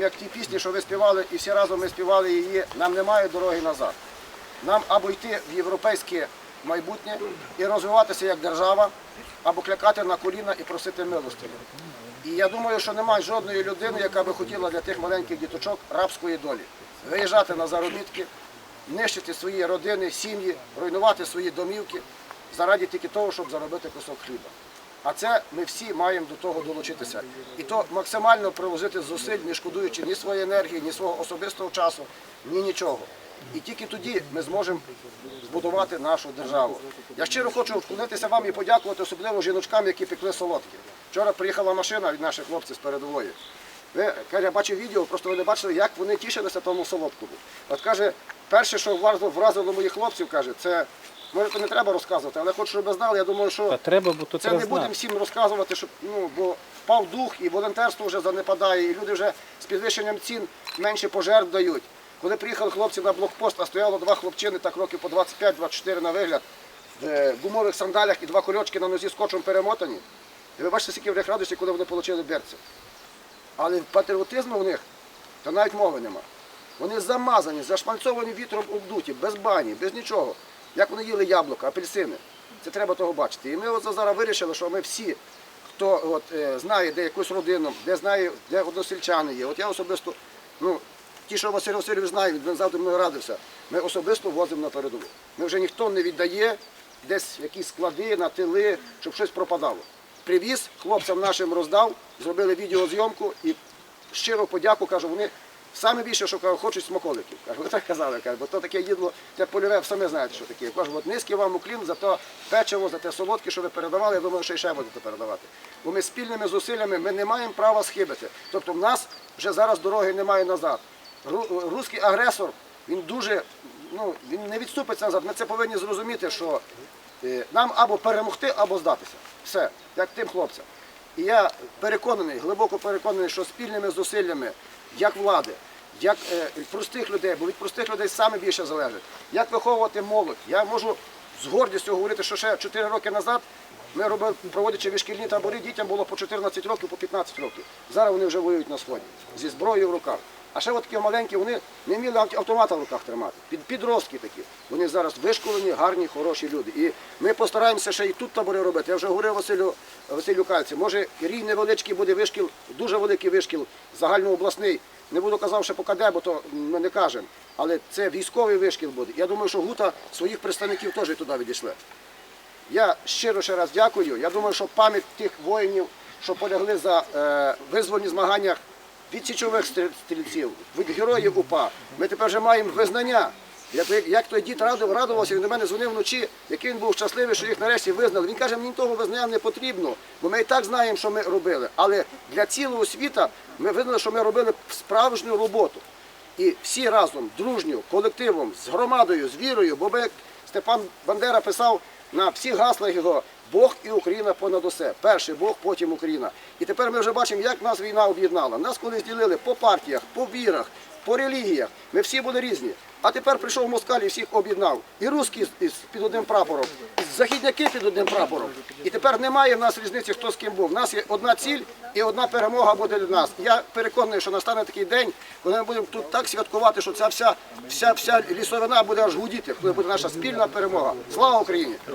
знаємо, як ті пісні, що ви співали, і всі разом ми співали її, нам немає дороги назад. Нам або йти в європейське майбутнє і розвиватися як держава, або клякати на коліна і просити милостині. І я думаю, що немає жодної людини, яка би хотіла для тих маленьких діточок рабської долі. Виїжджати на заробітки, нищити свої родини, сім'ї, руйнувати свої домівки заради тільки того, щоб заробити кусок хліба. А це ми всі маємо до того долучитися. І то максимально приложити зусиль, не шкодуючи ні своєї енергії, ні свого особистого часу, ні нічого. І тільки тоді ми зможемо збудувати нашу державу. Я щиро хочу вклонитися вам і подякувати особливо жіночкам, які пекли солодкі. Вчора приїхала машина від наших хлопців з передової. Ви, каже, я бачив відео, просто ви не бачили, як вони тішилися тому солодкому. От каже, перше, що вразило, моїх хлопців, каже, це може то не треба розказувати, але хочу, щоб ви знали, я думаю, що Та треба, бо то це треба не будемо знати. всім розказувати, щоб ну бо впав дух і волонтерство вже занепадає, і люди вже з підвищенням цін менше пожертв дають. Коли приїхали хлопці на блокпост, а стояло два хлопчини, так років по 25-24 на вигляд, в е, гумових сандалях і два кольочки на нозі скотчем перемотані. І ви бачите, скільки в них радості, коли вони отримали берці. Але патріотизму в них то навіть мови нема. Вони замазані, зашмальцовані вітром обдуті, без бані, без нічого. Як вони їли яблука, апельсини. Це треба того бачити. І ми от зараз вирішили, що ми всі, хто от, е, знає, де якусь родину, де знає, де односельчани є. От я особисто, ну, ті, що Василь Васильович знає, він завжди мною радився, ми особисто возимо на передову. Ми вже ніхто не віддає десь якісь склади на тили, щоб щось пропадало. Привіз, хлопцям нашим роздав, зробили відеозйомку і щиро подяку, кажу, вони саме більше, що кажу, хочуть смаколиків. Кажу, так казали, кажу, бо то таке їдло, те польове, самі знаєте, що таке. Кажу, от низький вам уклін за те печиво, за те солодке, що ви передавали, я думаю, що ще будете передавати. Бо ми спільними зусиллями ми не маємо права схибити. Тобто в нас вже зараз дороги немає назад. Руський агресор, він дуже, ну, він не відступиться назад. Ми це повинні зрозуміти, що е, нам або перемогти, або здатися. Все, як тим хлопцям. І я переконаний, глибоко переконаний, що спільними зусиллями як влади, як е, простих людей, бо від простих людей саме більше залежить, як виховувати молодь. Я можу з гордістю говорити, що ще 4 роки назад ми робили, проводячи вишкільні табори, дітям було по 14 років, по 15 років. Зараз вони вже воюють на сході зі зброєю в руках. А ще от такі маленькі, вони не вміли автомата в руках тримати. Під, підростки такі. Вони зараз вишколені, гарні, хороші люди. І ми постараємося ще і тут табори робити. Я вже говорив Василю, Василю Кальці. Може, рій невеличкий буде вишкіл, дуже великий вишкіл, загальнообласний. Не буду казав, що поки де, бо то ми не кажемо. Але це військовий вишкіл буде. Я думаю, що Гута своїх представників теж туди відійшли. Я щиро ще раз дякую. Я думаю, що пам'ять тих воїнів, що полягли за е, визвольні змаганнях від січових стрільців, від героїв УПА, ми тепер вже маємо визнання. Як, як, той дід радив, радувався, він до мене дзвонив вночі, який він був щасливий, що їх нарешті визнали. Він каже, мені того визнання не потрібно, бо ми і так знаємо, що ми робили. Але для цілого світа ми визнали, що ми робили справжню роботу. І всі разом, дружньо, колективом, з громадою, з вірою, бо як Степан Бандера писав на всіх гаслах його Бог і Україна понад усе. Перший Бог, потім Україна. І тепер ми вже бачимо, як нас війна об'єднала. Нас колись ділили по партіях, по вірах, по релігіях. Ми всі були різні. А тепер прийшов москаль і всіх об'єднав. І русські під одним прапором, і західняки під одним прапором. І тепер немає в нас різниці, хто з ким був. У нас є одна ціль і одна перемога буде для нас. Я переконаний, що настане такий день, коли ми будемо тут так святкувати, що ця вся, вся, вся лісовина буде аж гудіти, коли буде наша спільна перемога. Слава Україні!